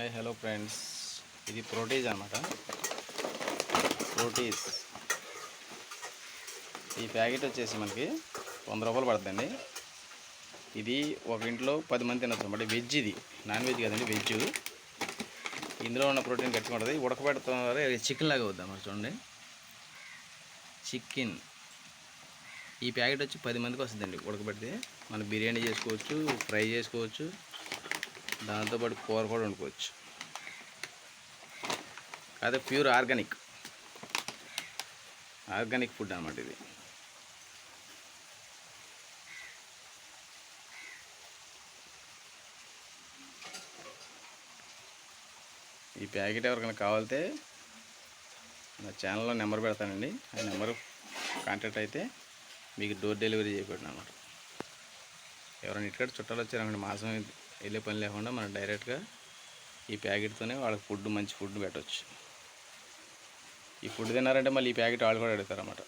Hi hello friends. ఇది protease అనమాట protease ఈ ప్యాకెట్ వచ్చేసి మనకి వంద రూపాయలు పడుతుంది ఇది ఒక ఇంట్లో పది మంది తినొచ్చు అనమాట. వెజ్ ఇది. నాన్ వెజ్ కదండి వెజ్. ఇందులో ఉన్న ప్రోటీన్ గట్టిగా ఉంటుంది. ఉడకబెడుతున్నారు చికెన్ లాగా అవుద్ది చూడండి. చికెన్. ఈ ప్యాకెట్ వచ్చి పది మందికి వస్తుందండి ఉడకబెడితే. మనం బిర్యానీ చేసుకోవచ్చు ఫ్రై చేసుకోవచ్చు. దాంతోపాటు కూర కూడా వండుకోవచ్చు. అదే ప్యూర్ ఆర్గానిక్. ఆర్గానిక్ ఫుడ్ అనమాట ఇది. ఈ ప్యాకెట్ ఎవరికైనా కావాలితే నా ఛానల్లో నెంబర్ పెడతానండి. ఆ నెంబర్ కాంటాక్ట్ అయితే మీకు డోర్ డెలివరీ చేయబడిన అనమాట ఎవరైనా ఇక్కడ చుట్టాలు వచ్చారనుకోండి మాసం వెళ్ళే పని లేకుండా మనం డైరెక్ట్గా ఈ ప్యాకెట్తోనే వాళ్ళకి ఫుడ్ మంచి ఫుడ్ పెట్టవచ్చు ఈ ఫుడ్ తిన్నారంటే మళ్ళీ ఈ ప్యాకెట్ వాళ్ళు కూడా అడుగుతారు అన్నమాట